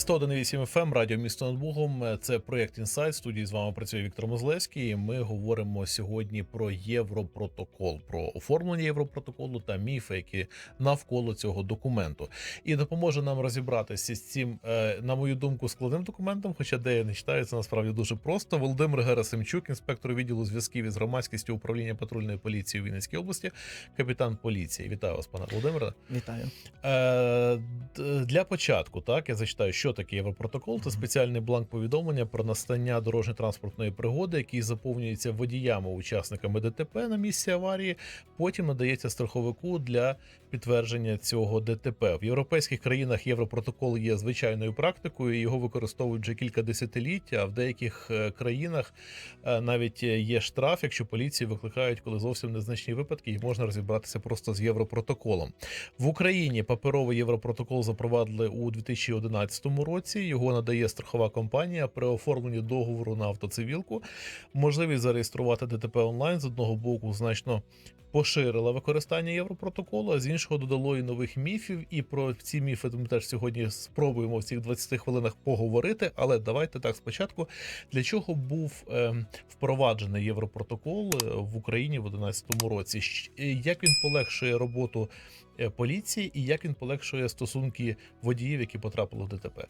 101,8 FM, радіо місто над Богом. Це проєкт Інсайт. Студії з вами працює Віктор Мозлевський. Ми говоримо сьогодні про Європротокол, про оформлення Європротоколу та міфи, які навколо цього документу. І допоможе нам розібратися з цим, е, на мою думку, складним документом. Хоча де я не читаю, це насправді дуже просто. Володимир Герасимчук, інспектор відділу зв'язків із громадськістю управління патрульної поліції у Вінницькій області, капітан поліції. Вітаю вас, пане Володимире. Вітаю. Е, Для початку, так я зачитаю, що таке Європротокол. Це спеціальний бланк повідомлення про настання дорожньо-транспортної пригоди, який заповнюється водіями, учасниками ДТП на місці аварії. Потім надається страховику для підтвердження цього ДТП. В європейських країнах Європротокол є звичайною практикою. Його використовують вже кілька десятиліть. А в деяких е, країнах е, навіть є штраф, якщо поліції викликають, коли зовсім незначні випадки, і можна розібратися просто з Європротоколом. В Україні паперовий європротокол запровадили у 2011 році. Його надає страхова компанія при оформленні договору на автоцивілку. Можливість зареєструвати ДТП онлайн з одного боку значно поширила використання європротоколу, а з іншого додало і нових міфів. І про ці міфи ми теж сьогодні спробуємо в цих 20 хвилинах поговорити. Але давайте так спочатку. Для чого був ем, впроваджений європротокол е, в Україні в 2011 році? Е, Як він полегшує роботу е, поліції і як він полегшує стосунки водіїв, які потрапили в ДТП?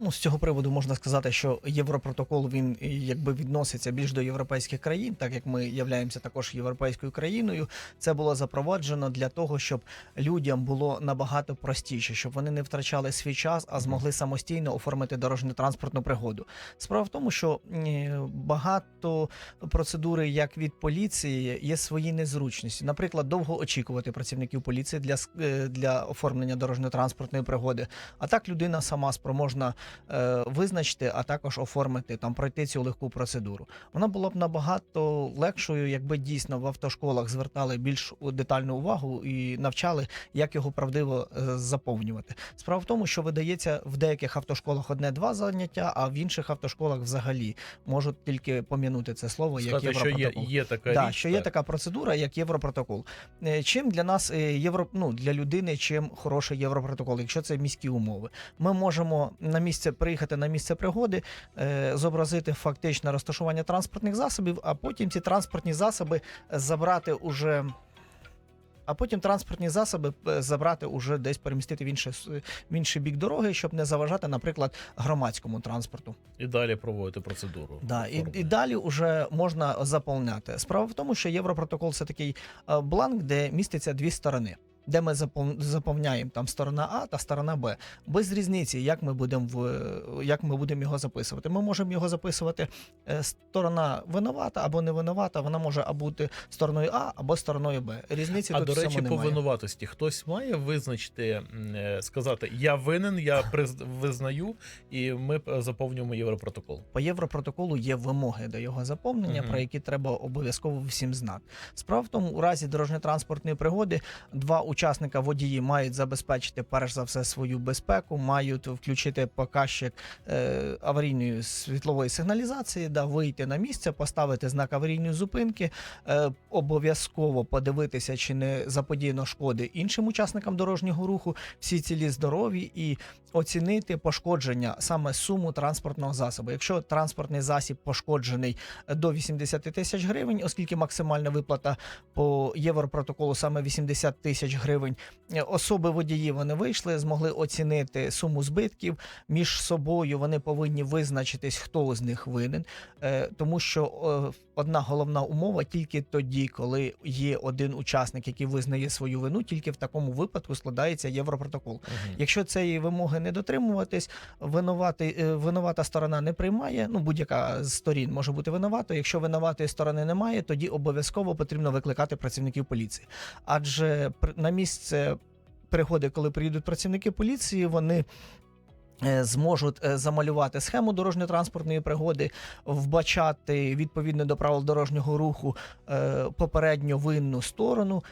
Ну, з цього приводу можна сказати, що Європротокол він е, якби відноситься більш до європейських країн, так як ми являємося також європейською країною. Це було запроваджено для того, щоб людям було набагато простіше, щоб вони не втрачали свій час, а змогли самостійно оформити дорожньо-транспортну пригоду. Справа в тому, що е, багато процедури, як від поліції, є свої незручності. Наприклад, довго очікувати працівників поліції для, е, для оформлення дорожньо-транспортної пригоди. А так людина сама спроможна визначити, а також оформити там пройти цю легку процедуру. Вона була б набагато легшою, якби дійсно в автошколах звертали більш детальну увагу і навчали, як його правдиво е, заповнювати. Справа в тому, що видається в деяких автошколах одне-два заняття, а в інших автошколах взагалі можуть тільки пом'янути це слово як Сказати, що є, є така Да, річ, що є так. така процедура, як Європротокол. Е, Чим для нас е, євро, ну, для людини, чим хороший Європротокол, якщо це міські умови, ми можемо на місце приїхати на місце пригоди, е, зобразити фактичне розташування транспортних засобів, а потім ці транспортні засоби забрати уже. А потім транспортні засоби е, забрати уже десь перемістити в інше в інший бік дороги, щоб не заважати, наприклад, громадському транспорту. і далі проводити процедуру. Да, і, і далі вже можна заповняти. Справа в тому, що Європротокол це такий е, бланк, де міститься дві сторони. Де ми запов- заповняємо там сторона А та сторона Б. Без різниці, як ми будемо в як ми будемо його записувати. Ми можемо його записувати е, сторона винувата або не винувата. Вона може або бути стороною А або стороною Б. Різниці А тут до речі, по винуватості хтось має визначити, е, сказати я винен, я приз- визнаю, і ми заповнюємо європротокол. По європротоколу є вимоги до його заповнення, Мгм. про які треба обов'язково всім знати. Справа в тому, у разі дорожньо-транспортної пригоди два учасника водії мають забезпечити перш за все свою безпеку, мають включити показчик е, аварійної світлової сигналізації, да, вийти на місце, поставити знак аварійної зупинки, е, обов'язково подивитися, чи не заподіяно шкоди іншим учасникам дорожнього руху, всі цілі здорові і оцінити пошкодження саме суму транспортного засобу. Якщо транспортний засіб пошкоджений до 80 тисяч гривень, оскільки максимальна виплата по європротоколу саме 80 тисяч гривень, е, особи водії вони вийшли, змогли оцінити суму збитків між собою. Вони повинні визначитись, хто з них винен, е, тому що е, одна головна умова тільки тоді, коли є один учасник, який визнає свою вину, тільки в такому випадку складається європротокол. Мгм. Якщо цієї вимоги не дотримуватись, винуватий, е, винувата сторона не приймає. Ну будь-яка з сторін може бути винуватою. Якщо винуватої сторони немає, тоді обов'язково потрібно викликати працівників поліції. Адже на місце переходи, коли приїдуть працівники поліції, вони. Е, Зможуть е, замалювати схему дорожньо-транспортної пригоди, вбачати відповідно до правил дорожнього руху е, попередньо винну сторону.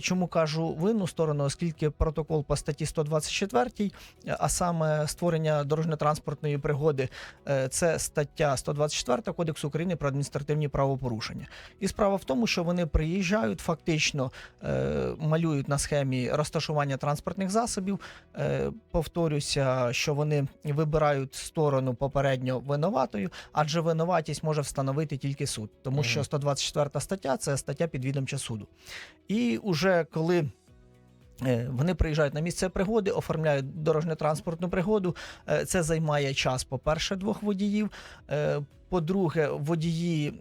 Чому кажу винну сторону, оскільки протокол по статті 124, а саме створення дорожньо-транспортної пригоди, це стаття 124 Кодексу України про адміністративні правопорушення. І справа в тому, що вони приїжджають, фактично малюють на схемі розташування транспортних засобів. Повторюся, що що вони вибирають сторону попередньо винуватою, адже винуватість може встановити тільки суд, тому Мгм. що 124 стаття це стаття підвідомча суду. І уже коли. е, Вони приїжджають на місце пригоди, оформляють дорожньо-транспортну пригоду. Е, Це займає час, по-перше, двох водіїв. По-друге, водії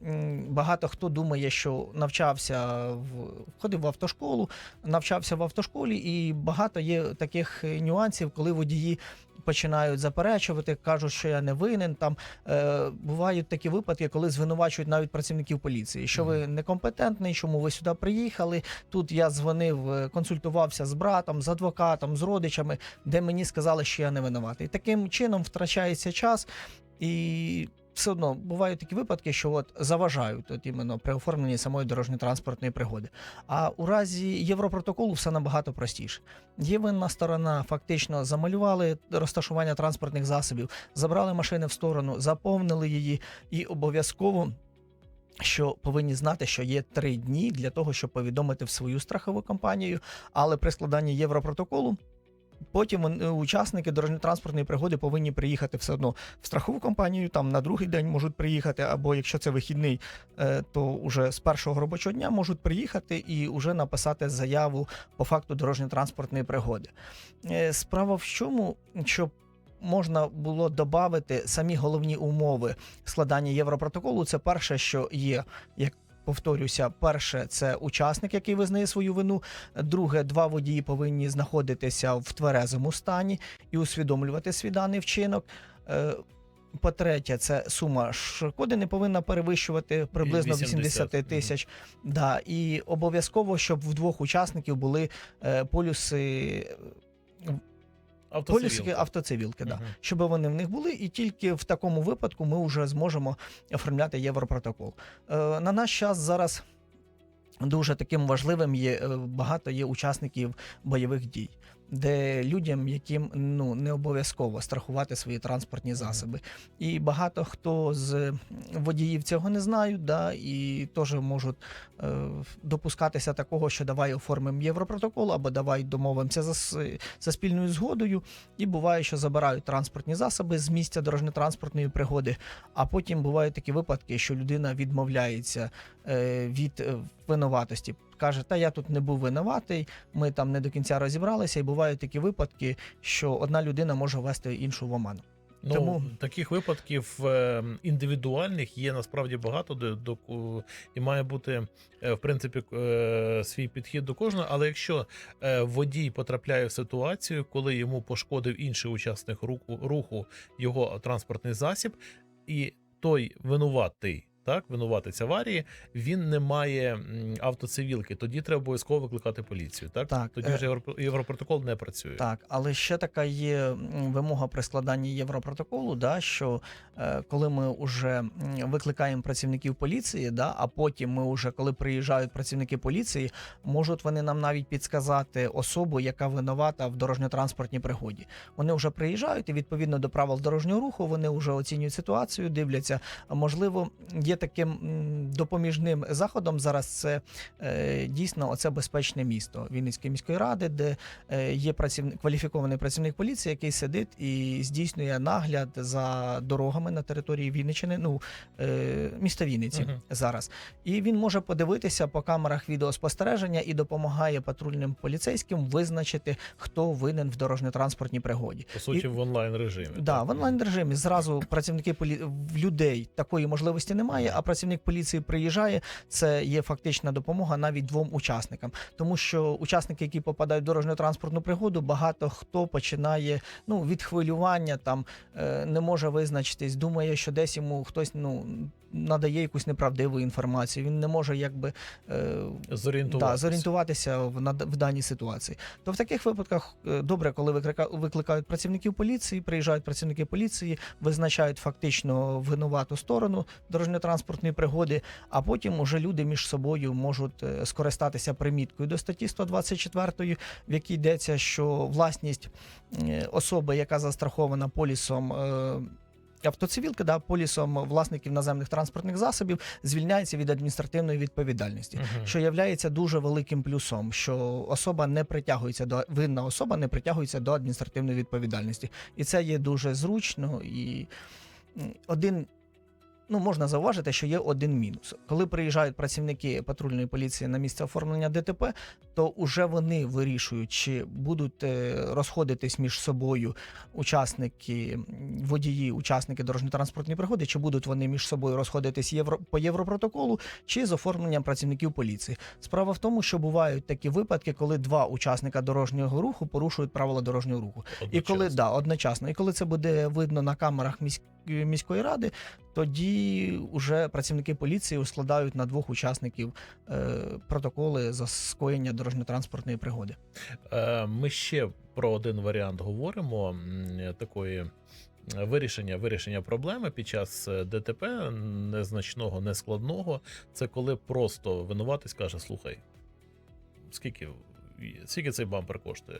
багато хто думає, що навчався в ходив в автошколу, навчався в автошколі, і багато є таких е, нюансів, коли водії починають заперечувати, кажуть, що я не винен. Там е, бувають такі випадки, коли звинувачують навіть працівників поліції, що ви некомпетентний, чому ви сюди приїхали. Тут я дзвонив, е, консультувався з братом, з адвокатом, з родичами, де мені сказали, що я не винуватий. Таким чином втрачається час і. Все одно бувають такі випадки, що от заважають от іменно при оформленні самої дорожньо-транспортної пригоди. А у разі Європротоколу все набагато простіше. Є винна сторона, фактично замалювали розташування транспортних засобів, забрали машини в сторону, заповнили її і обов'язково. Що повинні знати, що є три дні для того, щоб повідомити в свою страхову компанію, але при складанні Європротоколу потім вони- учасники дорожньо-транспортної пригоди повинні приїхати все одно в страхову компанію. Там на другий день можуть приїхати, або якщо це вихідний, е, то вже з першого робочого дня можуть приїхати і вже написати заяву по факту дорожньо-транспортної пригоди. Е, Справа в чому, щоб можна було додати самі головні умови складання Європротоколу, це перше, що є, як повторюся, перше це учасник, який визнає свою вину. Друге, два водії повинні знаходитися в тверезому стані і усвідомлювати свій даний вчинок. Е, По-третє, це сума шкоди не повинна перевищувати приблизно 80, 80 тисяч. Да, і обов'язково, щоб в двох учасників були е, полюси Поліски автоцивілки, да. Угу. щоб вони в них були, і тільки в такому випадку ми вже зможемо оформляти Європротокол. Е, на наш час зараз дуже таким важливим є е, багато є учасників бойових дій, де людям, яким ну не обов'язково страхувати свої транспортні засоби. І багато хто з водіїв цього не знають, да, і теж можуть е, допускатися такого, що давай оформимо Європротокол або давай домовимося за, за спільною згодою. І буває, що забирають транспортні засоби з місця дорожньо-транспортної пригоди. А потім бувають такі випадки, що людина відмовляється е, від е, винуватості. Каже, та я тут не був винуватий, ми там не до кінця розібралися, і бувають такі випадки, що одна людина може ввести іншу в оману. Ну, Тому- таких випадків е, індивідуальних є насправді багато, де до і має бути е, в принципі е, свій підхід до кожного. Але якщо водій потрапляє в ситуацію, коли йому пошкодив інший учасник руху, руху його транспортний засіб, і той винуватий. Так, винуватець аварії, він не має автоцивілки. Тоді треба обов'язково викликати поліцію. Так, Так, тоді е, вже Європро- європротокол не працює. Так, але ще така є вимога при складанні Європротоколу, да, що е, коли ми вже викликаємо працівників поліції, да, а потім ми вже, коли приїжджають працівники поліції, можуть вони нам навіть підсказати особу, яка винувата в дорожньо-транспортній пригоді. Вони вже приїжджають і відповідно до правил дорожнього руху вони вже оцінюють ситуацію, дивляться. Можливо, є таким допоміжним заходом зараз. Це е, дійсно оце безпечне місто Вінницької міської ради, де е, є працівник кваліфікований працівник поліції, який сидить і здійснює нагляд за дорогами на території Вінниччини, ну е, міста Вінниці Мгм. зараз. І він може подивитися по камерах відеоспостереження і допомагає патрульним поліцейським визначити, хто винен в дорожньо-транспортній пригоді. По суті, І- в онлайн режимі. Да, в онлайн режимі зразу працівники полі... людей такої можливості немає, а працівник поліції приїжджає. Це є фактична допомога навіть двом учасникам, тому що учасники, які попадають в дорожньо-транспортну пригоду, багато хто починає ну від хвилювання, там е, не може визначитись, думає, що десь йому хтось ну надає якусь неправдиву інформацію. Він не може якби е, Зорієнтуватися. Да, зорієнтуватися в, на, в даній ситуації. То в таких випадках е, добре, коли викликають працівників поліції, приїжджають працівники поліції, визначають фактично винувату сторону дорожньо-транспортної пригоди, а потім уже люди між собою можуть е, скористатися приміткою до статті 124, в якій йдеться, що власність е, особи, яка застрахована полісом. Автоцивілки, да, полісом власників наземних транспортних засобів звільняється від адміністративної відповідальності. угу. Що являється дуже великим плюсом, що особа не притягується до винна особа не притягується до адміністративної відповідальності, і це є дуже зручно. І один ну можна зауважити, що є один мінус. Коли приїжджають працівники патрульної поліції на місце оформлення ДТП, то вже вони вирішують, чи будуть е, розходитись між собою учасники, водії, учасники дорожньо-транспортної пригоди, чи будуть вони між собою розходитись євро по європротоколу, чи з оформленням працівників поліції. Справа в тому, що бувають такі випадки, коли два учасника дорожнього руху порушують правила дорожнього руху. І коли да, одночасно, і коли це буде видно на камерах міськ, міської ради, тоді вже працівники поліції складають на двох учасників е, протоколи за скоєння дорожньо-транспортної пригоди. Е, Ми ще про один варіант говоримо такої. е, Вирішення вирішення проблеми під час е, ДТП незначного, нескладного. Це коли просто винуватись каже: слухай, скільки, скільки цей бампер коштує?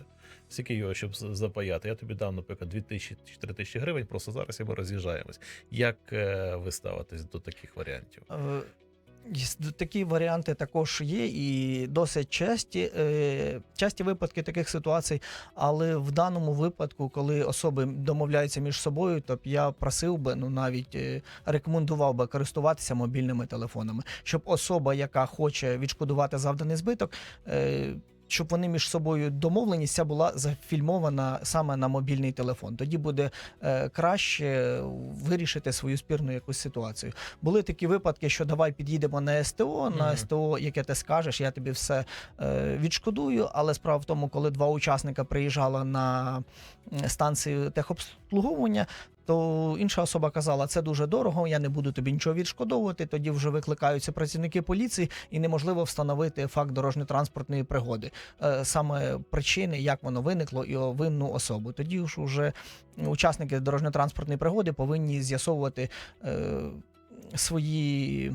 Скільки його, щоб запаяти? Я тобі дам, наприклад, 2 тисячі чи 3 тисячі гривень, просто зараз і ми роз'їжджаємось. Як е, ви ставитесь до таких варіантів? Е, Такі варіанти також є і досить часті, е, часті випадки таких ситуацій. Але в даному випадку, коли особи домовляються між собою, то я просив би, ну навіть рекомендував би користуватися мобільними телефонами, щоб особа, яка хоче відшкодувати завданий збиток. Е, Щоб вони між собою домовленість ця була зафільмована саме на мобільний телефон. Тоді буде е, краще вирішити свою спірну якусь ситуацію. Були такі випадки, що давай під'їдемо на СТО, на Мгм. СТО, яке ти скажеш, я тобі все е, відшкодую. Але справа в тому, коли два учасника приїжджали на станцію техобслуговування. То інша особа казала, це дуже дорого, я не буду тобі нічого відшкодовувати. Тоді вже викликаються працівники поліції, і неможливо встановити факт дорожньо-транспортної пригоди, е, саме причини, як воно виникло, і винну особу. Тоді ж уже учасники дорожньо-транспортної пригоди повинні з'ясовувати е, свої.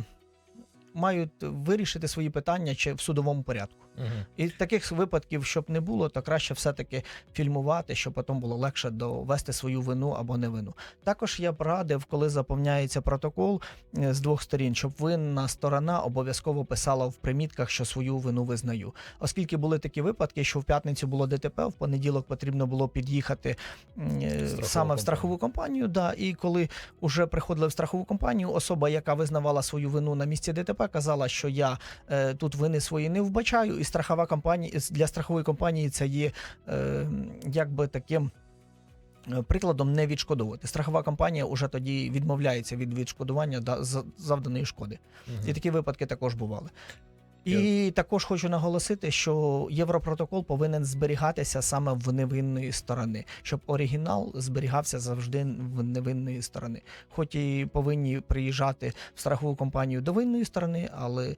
Мають вирішити свої питання чи в судовому порядку. Угу. І таких випадків, щоб не було, то краще все-таки фільмувати, щоб потім було легше довести свою вину або невину. Також я б радив, коли заповняється протокол е, з двох сторін, щоб винна сторона обов'язково писала в примітках, що свою вину визнаю. Оскільки були такі випадки, що в п'ятницю було ДТП, в понеділок потрібно було під'їхати е, саме в страхову компанію. Да, і коли вже приходили в страхову компанію, особа, яка визнавала свою вину на місці ДТП, казала, що я е, тут вини свої не вбачаю, і страхова компанія для страхової компанії це є е, якби таким. е, Прикладом не відшкодовувати. Страхова компанія вже тоді відмовляється від відшкодування за- завданої шкоди. І такі випадки також бували. І також хочу наголосити, що Європротокол повинен зберігатися саме в невинної сторони, щоб оригінал зберігався завжди в невинної сторони. Хоч і повинні приїжджати в страхову компанію до винної сторони, але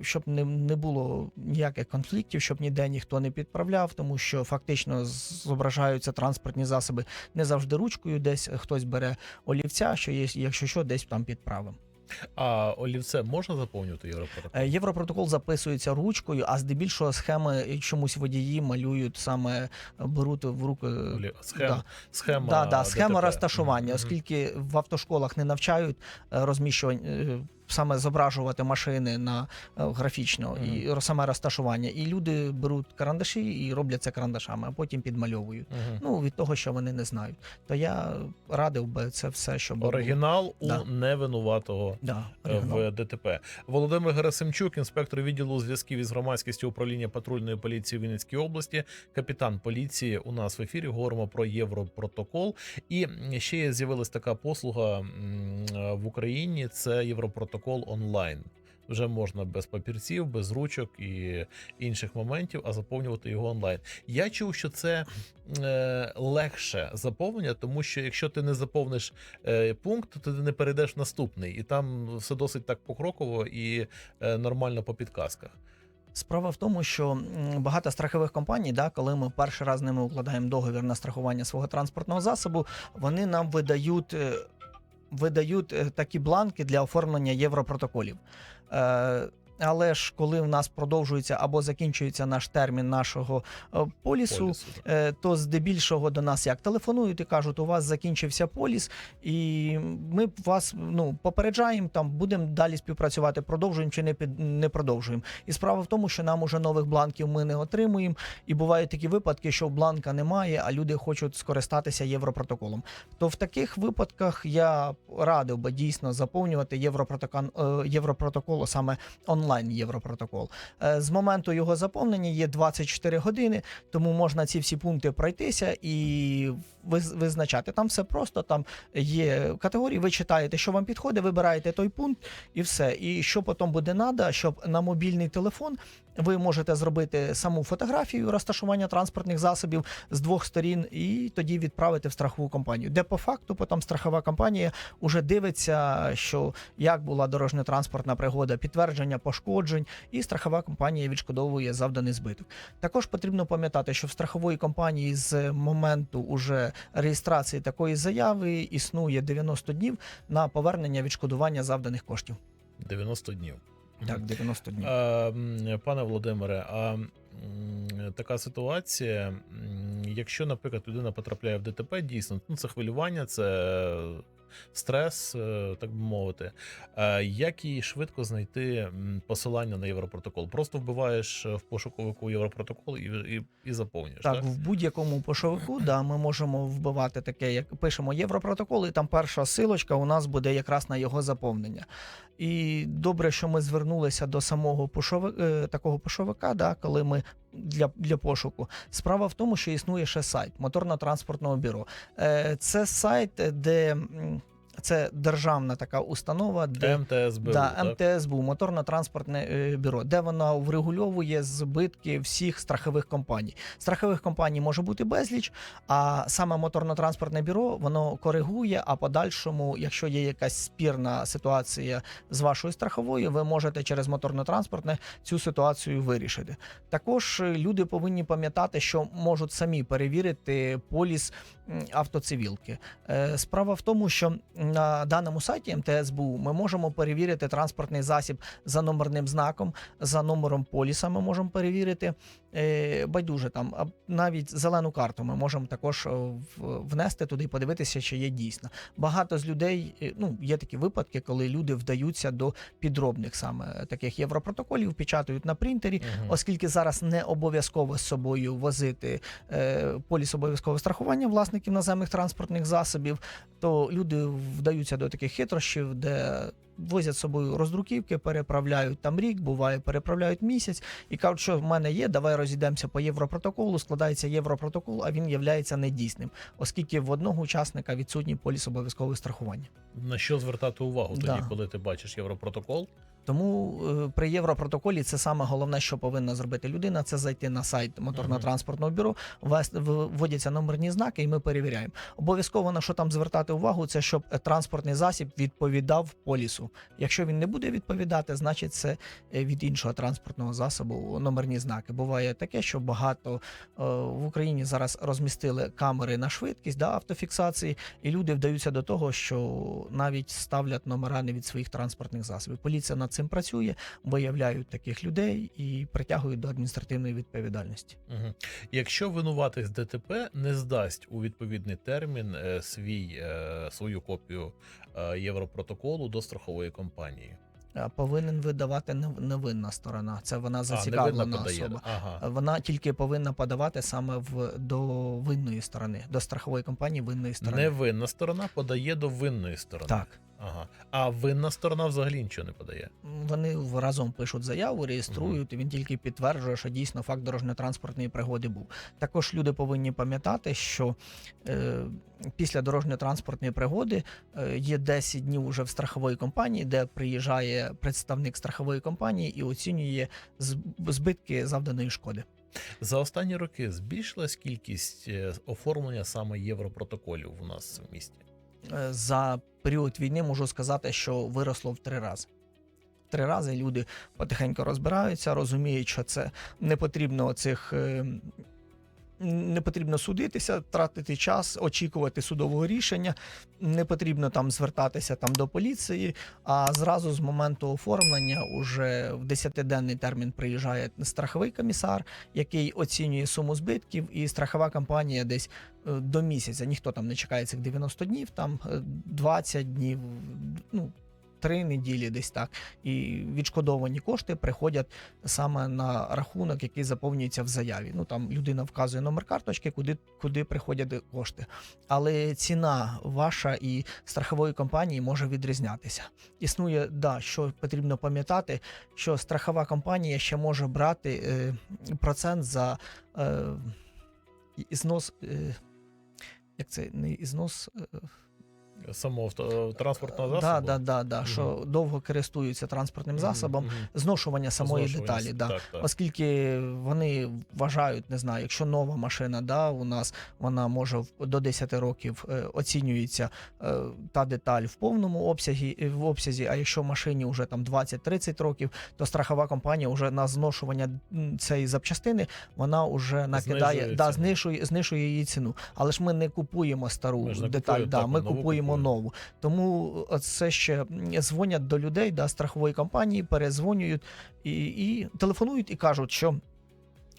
щоб не, не було ніяких конфліктів, щоб ніде ніхто не підправляв, тому що фактично зображаються транспортні засоби не завжди ручкою, десь хтось бере олівця, що є, якщо що, десь там підправимо. А олівце можна заповнювати європротокол? Е, Європротокол записується ручкою, а здебільшого схеми чомусь водії малюють саме е, беруть в руки. Схем, да. Схема, Да, да, схема ДТП. розташування, оскільки в автошколах не навчають е, розміщування. Саме зображувати машини на е, графічно і саме розташування. І люди беруть карандаші і роблять це карандашами, а потім підмальовують. Мгм. Ну від того, що вони не знають. То я радив би це все, щоб було. Оригінал у Да. невинуватого Да, е, оригінал. в ДТП. Володимир Герасимчук, інспектор відділу зв'язків із громадськістю управління патрульної поліції Вінницької області, капітан поліції. У нас в ефірі говоримо про Європротокол. І ще з'явилась така послуга е, в Україні. Це Європротокол онлайн. Вже можна без папірців, без ручок і інших моментів, а заповнювати його онлайн. Я чув, що це е, легше заповнення, тому що якщо ти не заповниш е, пункт, то ти не перейдеш в наступний, і там все досить так покроково і е, нормально по підказках. Справа в тому, що багато страхових компаній, да, коли ми перший раз з ними укладаємо договір на страхування свого транспортного засобу, вони нам видають. Е, Видають е, такі бланки для оформлення європротоколів. Але ж коли в нас продовжується або закінчується наш термін нашого е, полісу, Полісу, е, то здебільшого до нас як телефонують і кажуть, у вас закінчився поліс, і ми вас ну попереджаємо, там будемо далі співпрацювати, продовжуємо чи не під не продовжуємо. І справа в тому, що нам уже нових бланків ми не отримуємо. І бувають такі випадки, що бланка немає, а люди хочуть скористатися європротоколом. То в таких випадках я радив би дійсно заповнювати європротокол, е, європротокол, саме онлайн європротокол. Е, З моменту його заповнення є 24 години, тому можна ці всі пункти пройтися і виз- визначати. Там все просто, там є категорії, ви читаєте, що вам підходить, вибираєте той пункт і все. І що потім буде надо, щоб на мобільний телефон ви можете зробити саму фотографію розташування транспортних засобів з двох сторін, і тоді відправити в страхову компанію, де по факту потім страхова компанія вже дивиться, що як була дорожньо-транспортна пригода, підтвердження пошкоджень, і страхова компанія відшкодовує завданий збиток. Також потрібно пам'ятати, що в страхової компанії з моменту уже реєстрації такої заяви існує 90 днів на повернення відшкодування завданих коштів. 90 днів. Так, 90 днів. А, пане Володимире, а така ситуація, якщо, наприклад, людина потрапляє в ДТП, дійсно, ну це хвилювання, це стрес, е, так би мовити. Як їй швидко знайти посилання на Європротокол? Просто вбиваєш е, в пошуковику Європротокол і, і, і заповнюєш. Так, Так, в будь-якому пошовику, да, ми можемо вбивати таке, як пишемо Європротокол, і там перша силочка у нас буде якраз на його заповнення. І добре, що ми звернулися до самого пошови, е, такого пошовика, да, коли ми для, для пошуку. Справа в тому, що існує ще сайт моторно-транспортного бюро. Е, це сайт, де це державна така установа, де МТСБУ, да. МТСБУ, моторно-транспортне е, бюро, де вона врегульовує збитки всіх страхових компаній. Страхових компаній може бути безліч, а саме моторно-транспортне бюро воно коригує. А подальшому, якщо є якась спірна ситуація з вашою страховою, ви можете через моторно-транспортне цю ситуацію вирішити. Також е, люди повинні пам'ятати, що можуть самі перевірити поліс автоцивілки. Е, Справа в тому, що на даному сайті МТСБУ ми можемо перевірити транспортний засіб за номерним знаком, за номером поліса. Ми можемо перевірити байдуже там, а навіть зелену карту ми можемо також е, внести туди і подивитися, чи є дійсно. Багато з людей, е, ну є такі випадки, коли люди вдаються до підробних саме таких європротоколів, печатають на принтері, Мгм. оскільки зараз не обов'язково з собою возити е, поліс обов'язкового страхування власників наземних транспортних засобів, то люди вдаються до таких хитрощів, де возять з собою роздруківки, переправляють там рік, буває, переправляють місяць і кажуть, що в мене є, давай розійдемося по європротоколу. Складається європротокол, а він є недійсним, оскільки в одного учасника відсутній поліс обов'язкового страхування. На що звертати увагу тоді, Да. коли ти бачиш Європротокол? Тому е, при Європротоколі це саме головне, що повинна зробити людина, це зайти на сайт моторно-транспортного бюро, вводяться номерні знаки, і ми перевіряємо. Обов'язково на що там звертати увагу, це щоб транспортний засіб відповідав полісу. Якщо він не буде відповідати, значить це е, від іншого транспортного засобу номерні знаки. Буває таке, що багато е, в Україні зараз розмістили камери на швидкість да, автофіксації, і люди вдаються до того, що навіть ставлять номера не від своїх транспортних засобів. Поліція над цим працює, виявляють таких людей і притягують до адміністративної відповідальності. Угу. Якщо винуватий з ДТП не здасть у відповідний термін е, свій, е, свою копію е, Європротоколу до страхової компанії, Повинен видавати невинна сторона. Це вона а зацікавлена подає. особа. Ага. Вона тільки повинна подавати саме в до винної сторони, до страхової компанії винної сторони. Невинна сторона подає до винної сторони. Так. Ага. А винна сторона взагалі нічого не подає. Вони разом пишуть заяву, реєструють, і він тільки підтверджує, що дійсно факт дорожньо-транспортної пригоди був. Також люди повинні пам'ятати, що е, після дорожньо-транспортної пригоди е, є 10 днів уже в страхової компанії, де приїжджає представник страхової компанії і оцінює збитки завданої шкоди. За останні роки збільшилась кількість е, оформлення саме Європротоколів у нас в місті. Е, За період війни можу сказати, що виросло в три рази. Три рази люди потихеньку розбираються, розуміють, що це не потрібно цих Не потрібно судитися, тратити час, очікувати судового рішення. Не потрібно там звертатися там до поліції. А зразу з моменту оформлення, уже в 10-денний термін приїжджає страховий комісар, який оцінює суму збитків, і страхова компанія десь е, до місяця. Ніхто там не чекає цих 90 днів, там е, 20 днів, ну. Три неділі десь так, і відшкодовані кошти приходять саме на рахунок, який заповнюється в заяві. Ну там людина вказує номер карточки, куди, куди приходять кошти. Але ціна ваша і страхової компанії може відрізнятися. Існує, да, що потрібно пам'ятати, що страхова компанія ще може брати е, процент за е, ізнос. Е, як це не ізнос? Е, Самого транспортного да, засобу. да, да, да, що довго користуються транспортним засобом, мгм. зношування самої Зношування, деталі. Да. Так, так. Оскільки вони вважають, не знаю, якщо нова машина, да, у нас вона може до 10 років е, оцінюється е, та деталь в повному обсязі, е, в обсязі, а якщо машині вже там 20-30 років, то страхова компанія вже на зношування цієї запчастини вона вже накидає, Знижує да, ціну. знижує, знижує її ціну. Але ж ми не купуємо стару Ми деталь, купуємо, да, так, ми купуємо купуємо. нову. Тому це ще дзвонять до людей, да, страхової компанії, перезвонюють і, і телефонують і кажуть, що.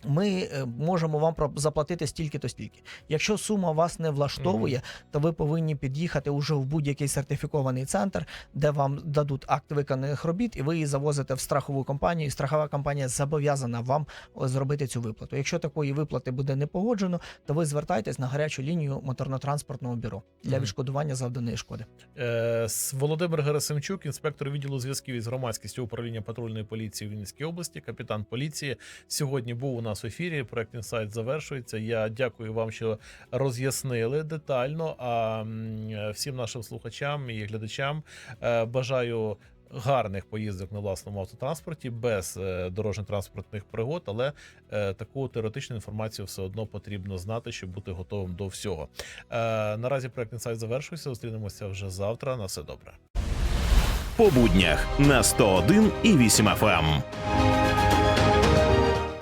Ми е, можемо вам заплатити стільки-то стільки. Якщо сума вас не влаштовує, то ви повинні під'їхати уже в будь-який сертифікований центр, де вам дадуть акт виконаних робіт, і ви її завозите в страхову компанію. І страхова компанія зобов'язана вам зробити цю виплату. Якщо такої виплати буде не погоджено, то ви звертайтесь на гарячу лінію моторно-транспортного бюро для відшкодування завданої шкоди. Е, Володимир Герасимчук, інспектор відділу зв'язків із громадськістю управління патрульної поліції в Вінницькій області, капітан поліції. Сьогодні був у нас в ефірі. Проект інсайт завершується. Я дякую вам, що роз'яснили детально. А всім нашим слухачам і глядачам е, бажаю. Гарних поїздок на власному автотранспорті без е, дорожньо-транспортних пригод, але е, таку теоретичну інформацію все одно потрібно знати, щоб бути готовим до всього. Наразі проект інсайт завершується. Зустрінемося вже завтра. На все добре. по буднях на 101 і 8 FM.